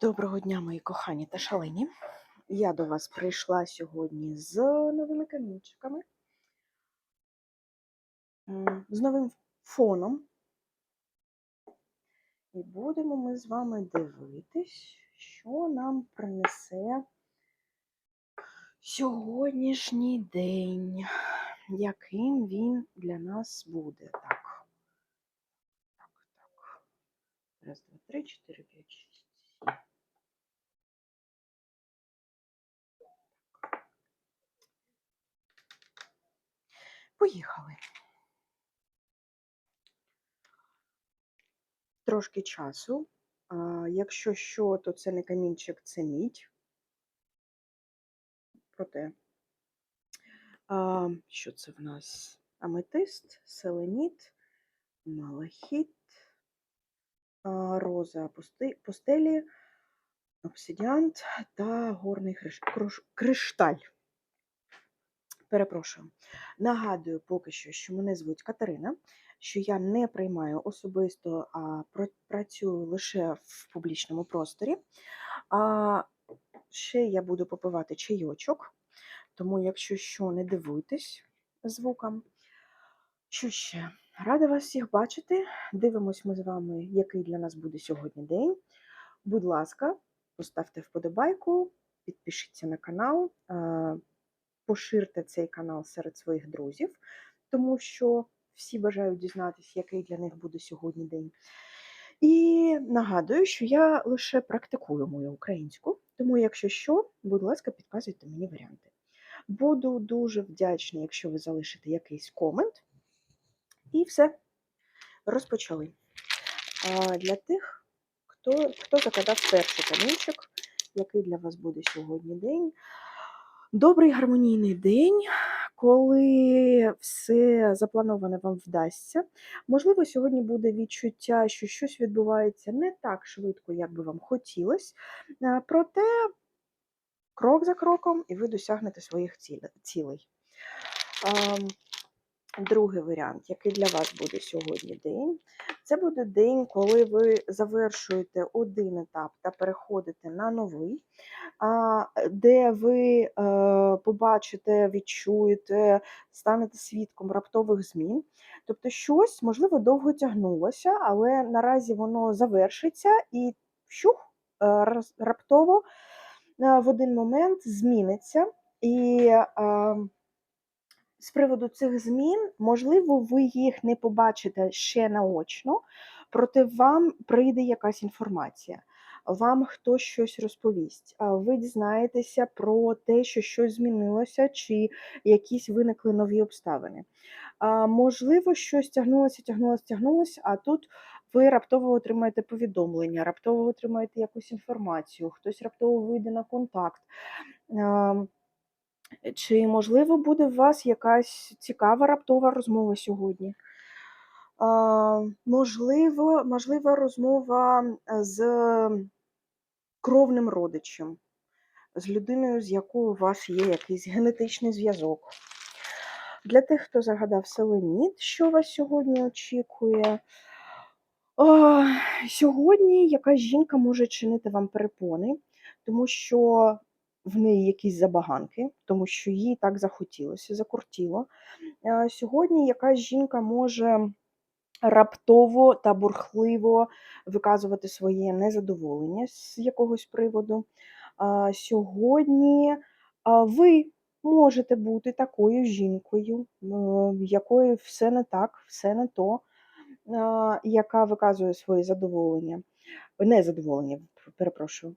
Доброго дня, мої кохані та шалені. Я до вас прийшла сьогодні з новими камінчиками, з новим фоном. І будемо ми з вами дивитись, що нам принесе сьогоднішній день, яким він для нас буде. Так. Так, так. Раз, два, три, чотири, п'ять, шість, Поїхали. Трошки часу. Якщо що, то це не камінчик, це мідь. Проте, а, що це в нас? Аметист, селеніт, малахіт, а, роза пустелі, обсидіант та горний круш- кришталь. Перепрошую. Нагадую поки що, що мене звуть Катерина, що я не приймаю особисто, а працюю лише в публічному просторі. А ще я буду попивати чайочок, тому, якщо що, не дивуйтесь звукам. Що ще? Рада вас всіх бачити. Дивимось ми з вами, який для нас буде сьогодні день. Будь ласка, поставте вподобайку, підпишіться на канал, поширте цей канал серед своїх друзів, тому що всі бажають дізнатися, який для них буде сьогодні день. І нагадую, що я лише практикую мою українську, тому, якщо що, будь ласка, підказуйте мені варіанти. Буду дуже вдячна, якщо ви залишите якийсь комент. І все, розпочали. Для тих, хто, хто закладав перший камінчик, який для вас буде сьогодні день. Добрий гармонійний день, коли все заплановане вам вдасться. Можливо, сьогодні буде відчуття, що щось відбувається не так швидко, як би вам хотілося. Е, Проте крок за кроком, і ви досягнете своїх цілей. Другий варіант, який для вас буде сьогодні день, це буде день, коли ви завершуєте один етап та переходите на новий, де ви е, побачите, відчуєте, станете свідком раптових змін. Тобто щось, можливо, довго тягнулося, але наразі воно завершиться і вщух е, раптово е, в один момент зміниться. І з приводу цих змін, можливо, ви їх не побачите ще наочно, проте вам прийде якась інформація, вам хтось щось розповість. Ви дізнаєтеся про те, що щось змінилося, чи якісь виникли нові обставини. Можливо, щось тягнулося, тягнулося, тягнулося, а тут ви раптово отримаєте повідомлення, раптово отримаєте якусь інформацію, хтось раптово вийде на контакт. Чи, можливо, буде у вас якась цікава раптова розмова сьогодні? А, можливо, можлива розмова з кровним родичем, з людиною, з якою у вас є якийсь генетичний зв'язок. Для тих, хто загадав селеніт, що вас сьогодні очікує. А, Сьогодні якась жінка може чинити вам перепони, тому що в неї якісь забаганки, тому що їй так захотілося, закортіло. Е, Сьогодні якась жінка може раптово та бурхливо виказувати своє незадоволення з якогось приводу. Сьогодні ви можете бути такою жінкою, в якої все не так, все не то, яка виказує своє задоволення, незадоволення, перепрошую.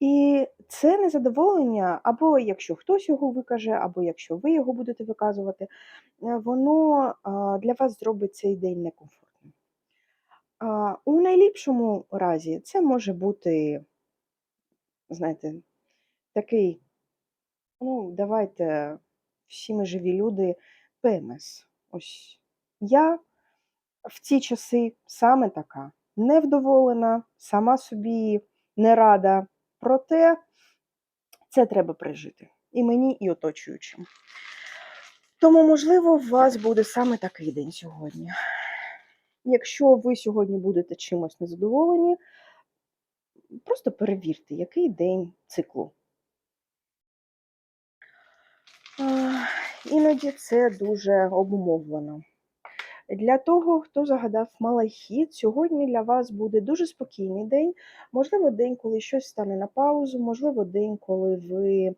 І це незадоволення, або якщо хтось його викаже, або якщо ви його будете виказувати, е, воно для вас зробить цей день некомфортним. У найліпшому разі це може бути, знаєте, такий, ну, давайте, всі ми живі люди, ПМС. Ось я в ці часи саме така невдоволена, сама собі не рада. Проте це треба пережити і мені, і оточуючим. Тому, можливо, у вас буде саме такий день сьогодні. Якщо ви сьогодні будете чимось незадоволені, просто перевірте, який день циклу. Іноді це дуже обумовлено. Для того, хто загадав малахіт, сьогодні для вас буде дуже спокійний день. Можливо, день, коли щось стане на паузу, можливо, день, коли ви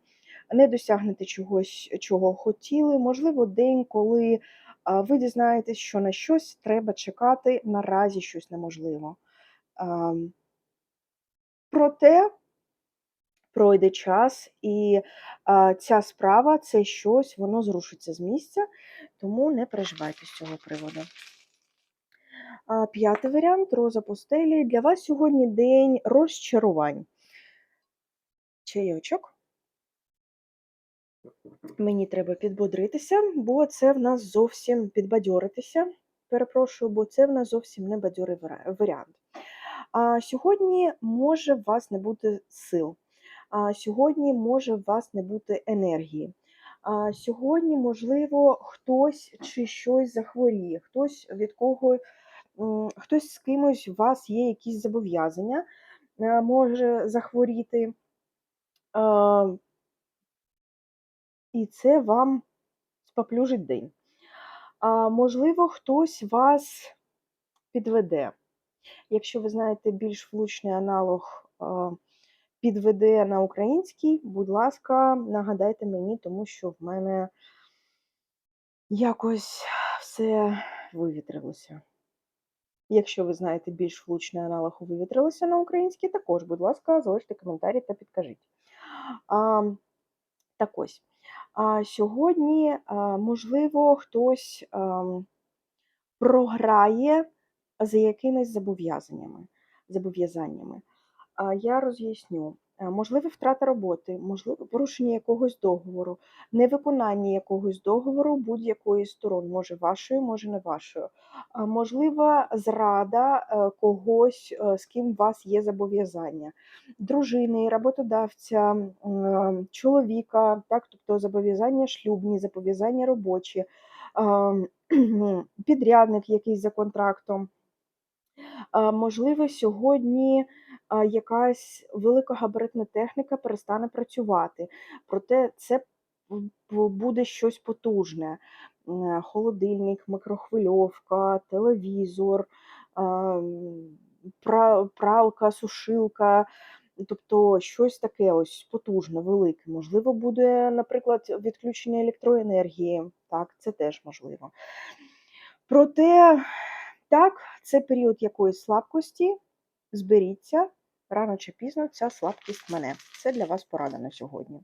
не досягнете чогось, чого хотіли, можливо, день, коли ви дізнаєтесь, що на щось треба чекати, наразі щось неможливо. Проте пройде час, і а, ця справа, це щось, воно зрушиться з місця, тому не переживайте з цього приводу. А, П'ятий варіант роза постелі. Для вас сьогодні день розчарувань. Чайочок. Мені треба підбодритися, бо це в нас зовсім підбадьоритися. Перепрошую, бо це в нас зовсім не бадьорий варіант. А сьогодні може у вас не бути сил. Сьогодні може у вас не бути енергії. Сьогодні, можливо, хтось чи щось захворіє, хтось від кого хтось з кимось у вас є якісь зобов'язання, може захворіти. І це вам споплюжить день. А, можливо, хтось вас підведе. Якщо ви знаєте більш влучний аналог підведе на український, будь ласка, нагадайте мені, тому що в мене якось все вивітрилося. Якщо ви знаєте більш влучний аналог вивітрилося на українській, також, будь ласка, залиште коментарі та підкажіть. А, так ось. А, сьогодні, можливо, хтось ам, програє за якимись зобов'язаннями. зобов'язаннями. Я роз'ясню. Е, втрата роботи, можливо, порушення якогось договору, невиконання якогось договору будь-якої сторон, може вашою, може не вашою. А, Можливо, зрада е, когось, е, з ким у вас є зобов'язання, дружини, роботодавця, чоловіка, так, тобто зобов'язання шлюбні, зобов'язання робочі, підрядник якийсь за контрактом. Можливо, сьогодні якась великогабаритна техніка перестане працювати, проте це буде щось потужне. Холодильник, микрохвильовка, телевізор, а, м, пра- пралка, сушилка. Тобто щось таке ось потужне, велике. Можливо, буде, наприклад, відключення електроенергії. Так, це теж можливо. Проте, так, це період якоїсь слабкості. Зберіться, рано чи пізно ця слабкість мене. Це для вас порада на сьогодні.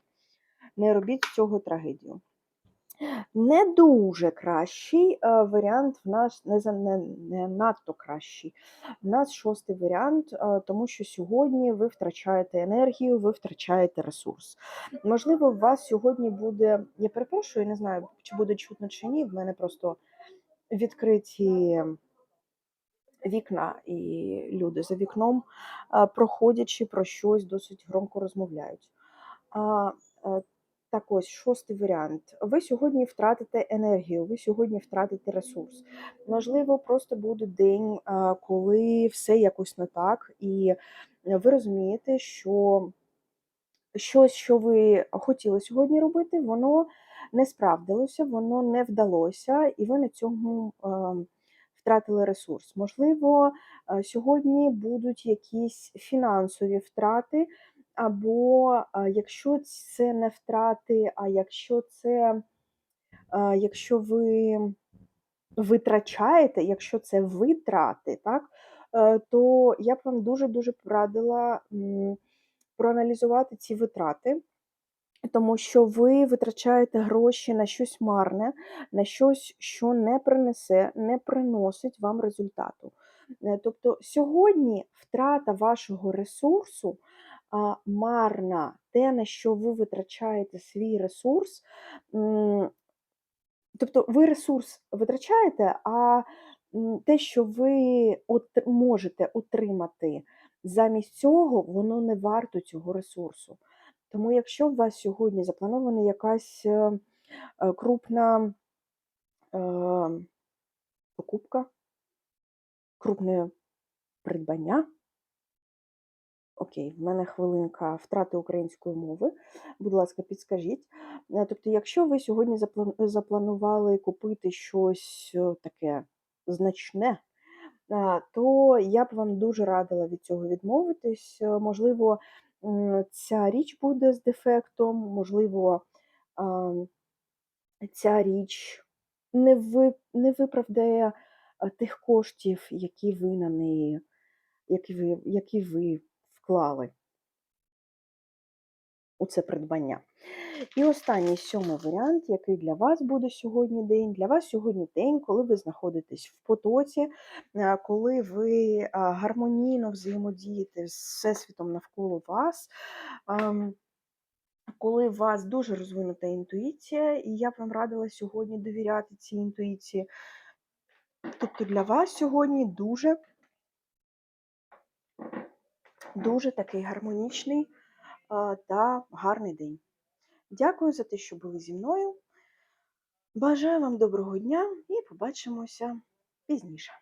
Не робіть цього трагедію. Не дуже кращий е, варіант в нас не, не, не надто кращий. В нас шостий варіант, е, тому що сьогодні ви втрачаєте енергію, ви втрачаєте ресурс. Можливо, у вас сьогодні буде, я перепрошую, не знаю, чи буде чутно чи ні. В мене просто відкриті вікна, і люди за вікном, проходячи про щось, досить громко розмовляють. Е, так ось, шостий варіант. Ви сьогодні втратите енергію, ви сьогодні втратите ресурс. Можливо, просто буде день, коли все якось не так, і ви розумієте, що щось, що ви хотіли сьогодні робити, воно не справдилося, воно не вдалося, і ви на цьому ем, втратили ресурс. Можливо, е, сьогодні будуть якісь фінансові втрати, або е, якщо це не втрати, а якщо це, е, якщо ви витрачаєте, якщо це витрати, так, то я б вам дуже-дуже порадила проаналізувати ці витрати, тому що ви витрачаєте гроші на щось марне, на щось, що не принесе, не приносить вам результату. Е, Тобто сьогодні втрата вашого ресурсу марна, те, на що ви витрачаєте свій ресурс, Тобто ви ресурс витрачаєте, а те, що ви от можете отримати замість цього, воно не варто цього ресурсу. Тому якщо у вас сьогодні запланована якась е, е, крупна е, покупка, крупне придбання. Окей, в мене хвилинка втрати української мови. Будь ласка, підскажіть. Е, Тобто, якщо ви сьогодні запланували купити щось е, таке значне, то я б вам дуже радила від цього відмовитись. Можливо, ця річ буде з дефектом, можливо, ця річ не ви, не виправдає тих коштів, які ви на неї, які ви, які ви вклали у це придбання. І останній сьомий варіант, який для вас буде сьогодні день. Для вас сьогодні день, коли ви знаходитесь в потоці, е, коли ви гармонійно взаємодієте з всесвітом навколо вас. Коли у вас дуже розвинута інтуїція, і я б вам радила сьогодні довіряти цій інтуїції. Тобто для вас сьогодні дуже, дуже такий гармонічний та гарний день. Дякую за те, що були зі мною. Бажаю вам доброго дня і побачимося пізніше.